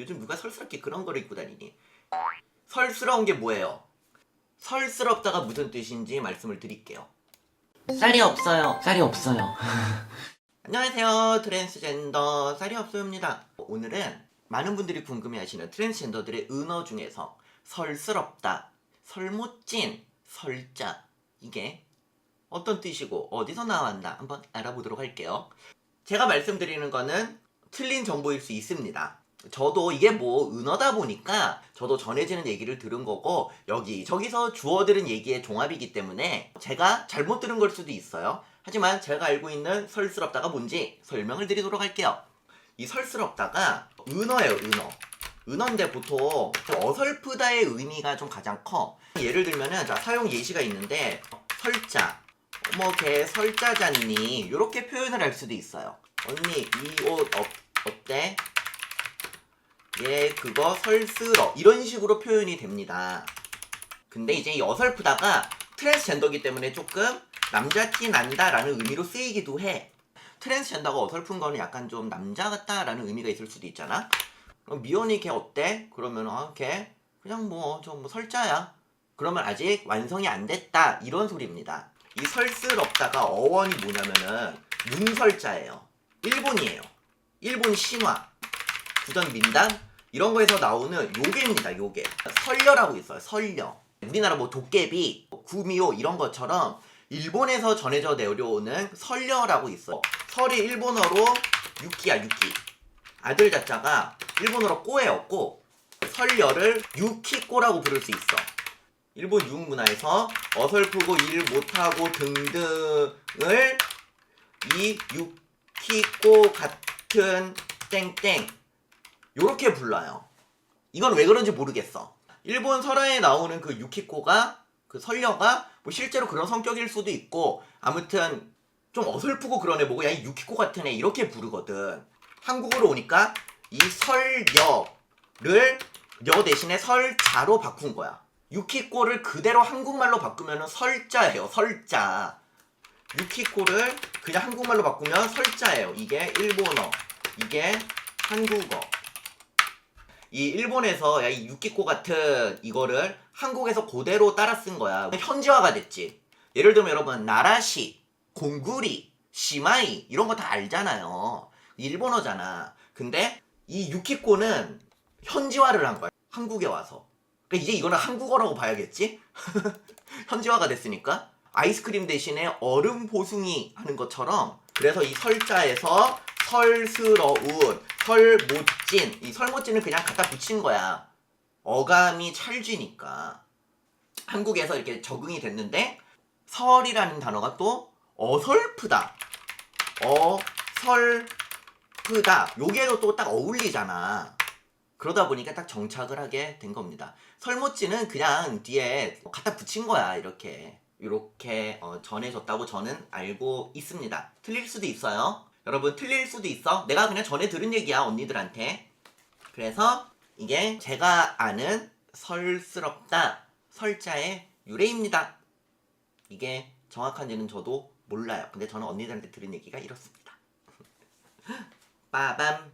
요즘 누가 설스럽게 그런 거를 입고 다니니? 설스러운 게 뭐예요? 설스럽다가 무슨 뜻인지 말씀을 드릴게요. 쌀이 없어요. 쌀이 없어요. 안녕하세요. 트랜스젠더 쌀이 없어요입니다. 오늘은 많은 분들이 궁금해하시는 트랜스젠더들의 은어 중에서 설스럽다, 설못진, 설자 이게 어떤 뜻이고 어디서 나왔나 한번 알아보도록 할게요. 제가 말씀드리는 거는 틀린 정보일 수 있습니다. 저도 이게 뭐 은어다 보니까 저도 전해지는 얘기를 들은 거고 여기 저기서 주워 들은 얘기의 종합이기 때문에 제가 잘못 들은 걸 수도 있어요. 하지만 제가 알고 있는 설스럽다가 뭔지 설명을 드리도록 할게요. 이 설스럽다가 은어예요, 은어. 은어인데 보통 어설프다의 의미가 좀 가장 커. 예를 들면은 자, 사용 예시가 있는데 설자, 어머 걔 설자잖니 이렇게 표현을 할 수도 있어요. 언니 이 옷 어, 어때? 얘 그거 설스러 이런 식으로 표현이 됩니다. 근데 이제 이 어설프다가 트랜스젠더기 때문에 조금 남자 티 난다라는 의미로 쓰이기도 해. 트랜스젠더가 어설픈 거는 약간 좀 남자 같다라는 의미가 있을 수도 있잖아. 그럼 미연이 걔 어때? 그러면 아, 걔 그냥 뭐 좀 뭐 설자야. 그러면 아직 완성이 안 됐다 이런 소리입니다. 이 설스럽다가 어원이 뭐냐면은 문설자예요. 일본이에요. 일본 신화, 구전 민담 이런 거에서 나오는 요괴입니다. 요괴. 설녀라고 있어요. 설녀. 우리나라 뭐 도깨비, 구미호 이런 것처럼 일본에서 전해져 내려오는 설녀라고 있어. 설이 일본어로 유키야 유키. 아들 자자가 일본어로 꼬예요 꼬. 설녀를 유키꼬라고 부를 수 있어. 일본 유흥 문화에서 어설프고 일 못하고 등등을 이 유키꼬 같은 땡땡 요렇게 불러요. 이건 왜 그런지 모르겠어. 일본 설화에 나오는 그 유키코가 그 설녀가 뭐 실제로 그런 성격일 수도 있고 아무튼 좀 어설프고 그런 애 보고 야 이 유키코 같은 애 이렇게 부르거든. 한국으로 오니까 이 설녀를 녀 대신에 설자로 바꾼 거야. 유키코를 그대로 한국말로 바꾸면 설자예요. 설자. 유키코를 그냥 한국말로 바꾸면 설자예요. 이게 일본어. 이게 한국어. 이 일본에서 야, 이 유키코 같은 이거를 한국에서 그대로 따라 쓴 거야. 현지화가 됐지. 예를 들면 여러분 나라시, 공구리, 시마이 이런 거 다 알잖아요. 일본어잖아. 근데 이 유키코는 현지화를 한 거야. 한국에 와서. 그러니까 이제 이거는 한국어라고 봐야겠지? 현지화가 됐으니까 아이스크림 대신에 얼음 보숭이 하는 것처럼 그래서 이 설자에서 설스러운, 설못진 이 설못진을 그냥 갖다 붙인 거야. 어감이 찰지니까 한국에서 이렇게 적응이 됐는데 설이라는 단어가 또 어설프다, 어설프다 요게도 또 딱 어울리잖아. 그러다 보니까 딱 정착을 하게 된 겁니다. 설모찌는 그냥 뒤에 갖다 붙인 거야 이렇게 이렇게 어, 전해졌다고 저는 알고 있습니다. 틀릴 수도 있어요. 여러분 틀릴 수도 있어. 내가 그냥 전해 들은 얘기야 언니들한테. 그래서 이게 제가 아는 설스럽다 설자의 유래입니다. 이게 정확한지는 저도 몰라요. 근데 저는 언니들한테 들은 얘기가 이렇습니다. 빠밤